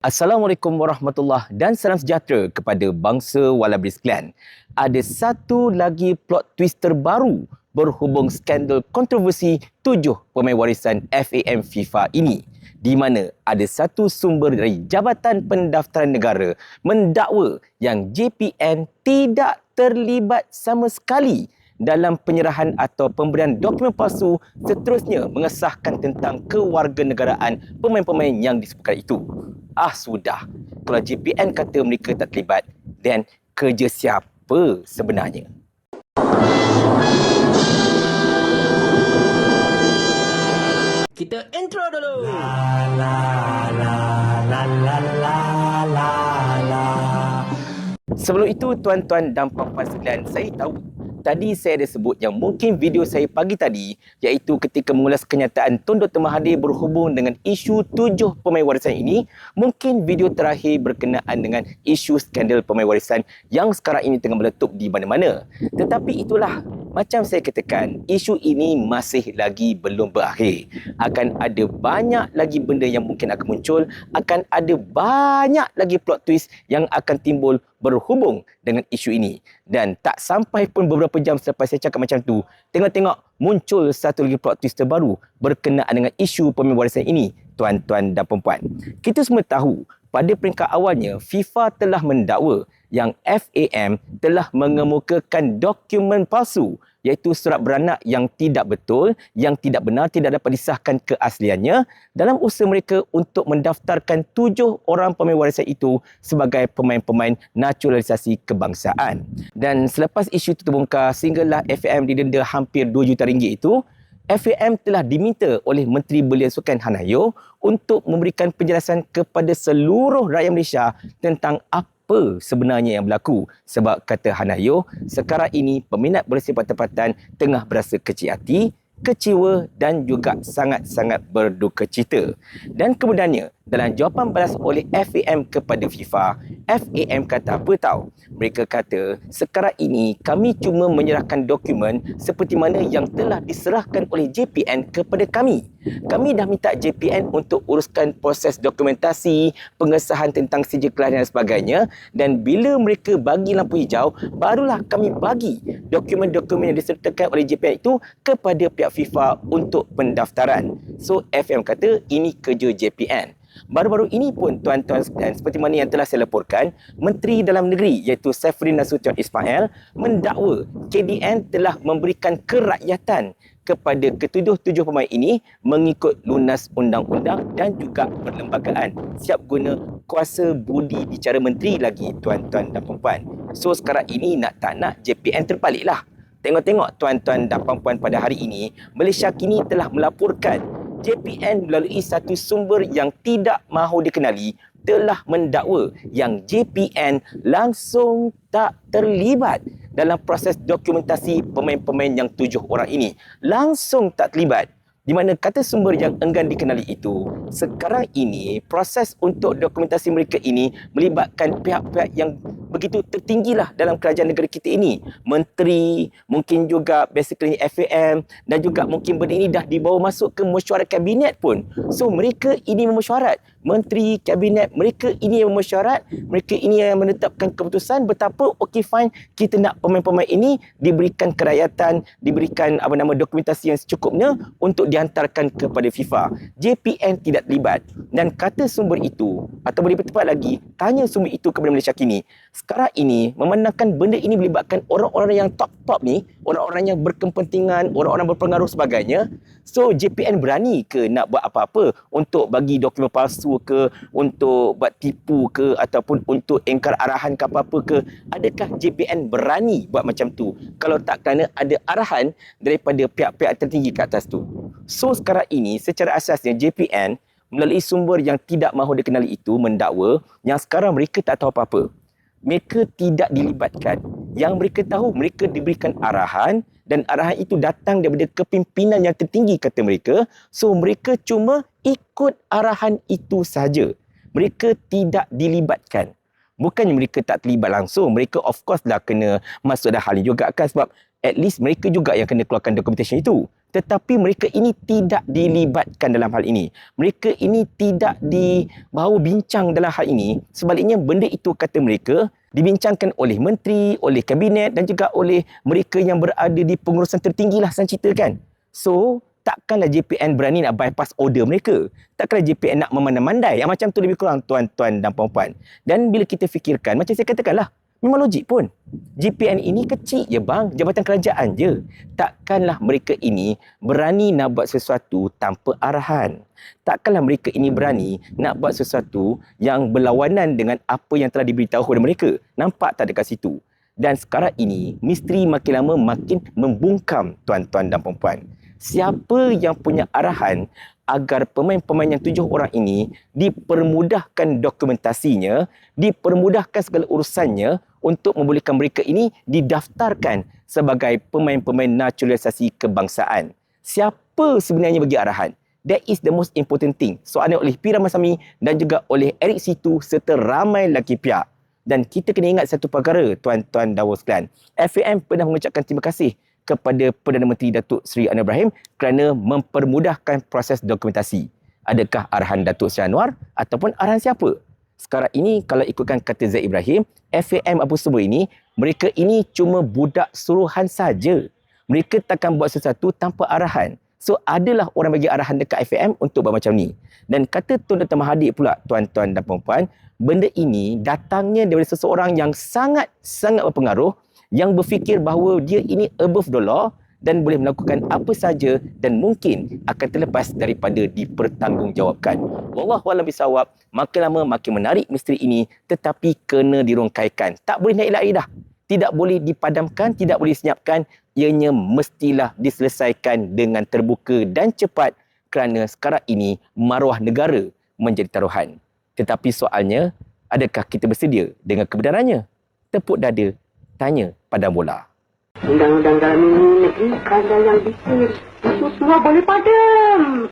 Assalamualaikum warahmatullahi dan salam sejahtera kepada bangsa Walabris Clan. Ada satu lagi plot twist terbaru berhubung skandal kontroversi tujuh pemain warisan FAM FIFA ini di mana ada satu sumber dari Jabatan Pendaftaran Negara mendakwa yang JPN tidak terlibat sama sekali dalam penyerahan atau pemberian dokumen palsu seterusnya mengesahkan tentang kewarganegaraan pemain-pemain yang disebutkan itu. Ah sudah, kalau JPN kata mereka tak terlibat, then kerja siapa sebenarnya? Kita intro dulu. La la la la la la la la. Sebelum itu tuan-tuan dan puan-puan sekalian, saya tahu Tadi saya ada sebut yang mungkin video saya pagi tadi iaitu ketika mengulas kenyataan Tun Dr. Mahathir berhubung dengan isu tujuh pemain warisan ini mungkin video terakhir berkenaan dengan isu skandal pemain warisan yang sekarang ini tengah meletup di mana-mana. Tetapi itulah macam saya katakan, isu ini masih lagi belum berakhir. Akan ada banyak lagi benda yang mungkin akan muncul, akan ada banyak lagi plot twist yang akan timbul berhubung dengan isu ini. Dan tak sampai pun beberapa jam selepas saya cakap macam tu, tengok-tengok muncul satu lagi plot twist terbaru berkenaan dengan isu pemain warisan ini, tuan-tuan dan perempuan. Kita semua tahu, pada peringkat awalnya, FIFA telah mendakwa yang FAM telah mengemukakan dokumen palsu iaitu surat beranak yang tidak betul, yang tidak benar, tidak dapat disahkan keasliannya dalam usaha mereka untuk mendaftarkan tujuh orang pemain warisan itu sebagai pemain-pemain naturalisasi kebangsaan. Dan selepas isu itu terbongkar sehinggalah FAM didenda hampir 2 juta ringgit itu, FAM telah diminta oleh Menteri Belia Sukan Hanayo untuk memberikan penjelasan kepada seluruh rakyat Malaysia tentang apa apa sebenarnya yang berlaku sebab kata Hanayo sekarang ini peminat bersifat tempatan tengah berasa kecil hati kecewa dan juga sangat-sangat berduka cita. Dan kemudiannya, dalam jawapan balas oleh FAM kepada FIFA, FAM kata apa tahu? Mereka kata, sekarang ini kami cuma menyerahkan dokumen seperti mana yang telah diserahkan oleh JPN kepada kami. Kami dah minta JPN untuk uruskan proses dokumentasi, pengesahan tentang sijil kelahiran dan sebagainya dan bila mereka bagi lampu hijau, barulah kami bagi dokumen-dokumen yang disertakan oleh JPN itu kepada pihak FIFA untuk pendaftaran. So, FM kata ini kerja JPN. Baru-baru ini pun tuan-tuan sekalian seperti mana yang telah saya laporkan, Menteri Dalam Negeri iaitu Saifuddin Nasution Ismail mendakwa KDN telah memberikan kerakyatan kepada ketujuh-tujuh pemain ini mengikut lunas undang-undang dan juga perlembagaan siap guna kuasa budi bicara menteri lagi tuan-tuan dan puan So sekarang ini nak tak nak JPN terbaliklah. Tengok-tengok tuan-tuan dan puan pada hari ini Malaysia kini telah melaporkan JPN melalui satu sumber yang tidak mahu dikenali telah mendakwa yang JPN langsung tak terlibat dalam proses dokumentasi pemain-pemain yang tujuh orang ini. Langsung tak terlibat di mana kata sumber yang enggan dikenali itu sekarang ini proses untuk dokumentasi mereka ini melibatkan pihak-pihak yang begitu tertinggilah dalam kerajaan negara kita ini. Menteri mungkin juga basically FAM dan juga mungkin benda ini dah dibawa masuk ke mesyuarat kabinet pun. So mereka ini memesyuarat menteri kabinet mereka ini yang memesyuarat mereka ini yang menetapkan keputusan betapa okey fine kita nak pemain-pemain ini diberikan kerakyatan diberikan apa nama dokumentasi yang secukupnya untuk dihantarkan kepada FIFA. JPN tidak terlibat dan kata sumber itu atau boleh tepat lagi tanya sumber itu kepada Malaysia kini. Sekarang ini memandangkan benda ini melibatkan orang-orang yang top-top ni, orang-orang yang berkepentingan, orang-orang berpengaruh sebagainya. So JPN berani ke nak buat apa-apa untuk bagi dokumen palsu ke, untuk buat tipu ke ataupun untuk engkar arahan ke apa-apa ke? Adakah JPN berani buat macam tu? Kalau tak kerana ada arahan daripada pihak-pihak tertinggi ke atas tu. So sekarang ini secara asasnya JPN melalui sumber yang tidak mahu dikenali itu mendakwa yang sekarang mereka tak tahu apa-apa. Mereka tidak dilibatkan. Yang mereka tahu mereka diberikan arahan dan arahan itu datang daripada kepimpinan yang tertinggi kata mereka. So mereka cuma ikut arahan itu saja. Mereka tidak dilibatkan. Bukannya mereka tak terlibat langsung. Mereka of course lah kena masuk dalam hal juga kan sebab at least mereka juga yang kena keluarkan documentation itu. Tetapi mereka ini tidak dilibatkan dalam hal ini. Mereka ini tidak dibawa bincang dalam hal ini. Sebaliknya benda itu kata mereka dibincangkan oleh menteri, oleh kabinet dan juga oleh mereka yang berada di pengurusan tertinggi lah saya ceritakan. So, takkanlah JPN berani nak bypass order mereka. Takkanlah JPN nak memandai-mandai. Yang macam tu lebih kurang tuan-tuan dan puan-puan. Dan bila kita fikirkan, macam saya katakanlah, Memang logik pun. JPN ini kecil je bang, jabatan kerajaan je. Takkanlah mereka ini berani nak buat sesuatu tanpa arahan. Takkanlah mereka ini berani nak buat sesuatu yang berlawanan dengan apa yang telah diberitahu kepada mereka. Nampak tak dekat situ? Dan sekarang ini, misteri makin lama makin membungkam tuan-tuan dan perempuan. Siapa yang punya arahan agar pemain-pemain yang tujuh orang ini dipermudahkan dokumentasinya, dipermudahkan segala urusannya untuk membolehkan mereka ini didaftarkan sebagai pemain-pemain naturalisasi kebangsaan. Siapa sebenarnya bagi arahan? That is the most important thing. Soalan oleh Pira Masami dan juga oleh Eric Situ serta ramai lagi pihak. Dan kita kena ingat satu perkara, tuan-tuan dan sekalian. FAM pernah mengucapkan terima kasih kepada Perdana Menteri Datuk Seri Anwar Ibrahim kerana mempermudahkan proses dokumentasi. Adakah arahan Datuk Seri Anwar ataupun arahan siapa? Sekarang ini kalau ikutkan kata Zaid Ibrahim, FAM apa semua ini, mereka ini cuma budak suruhan saja. Mereka takkan buat sesuatu tanpa arahan. So adalah orang bagi arahan dekat FAM untuk buat macam ni. Dan kata Tun Dr. Mahathir pula tuan-tuan dan puan-puan, benda ini datangnya daripada seseorang yang sangat-sangat berpengaruh yang berfikir bahawa dia ini above the law dan boleh melakukan apa saja dan mungkin akan terlepas daripada dipertanggungjawabkan. Wallahu a'lam bisawab. Makin lama makin menarik misteri ini tetapi kena dirongkaikan. Tak boleh naik lagi dah. Tidak boleh dipadamkan, tidak boleh senyapkan. Ianya mestilah diselesaikan dengan terbuka dan cepat kerana sekarang ini maruah negara menjadi taruhan. Tetapi soalnya, adakah kita bersedia dengan kebenarannya? Tepuk dada tanya pada bola. Undang-undang dalam ini negeri kerajaan yang dikir. Itu semua boleh padam.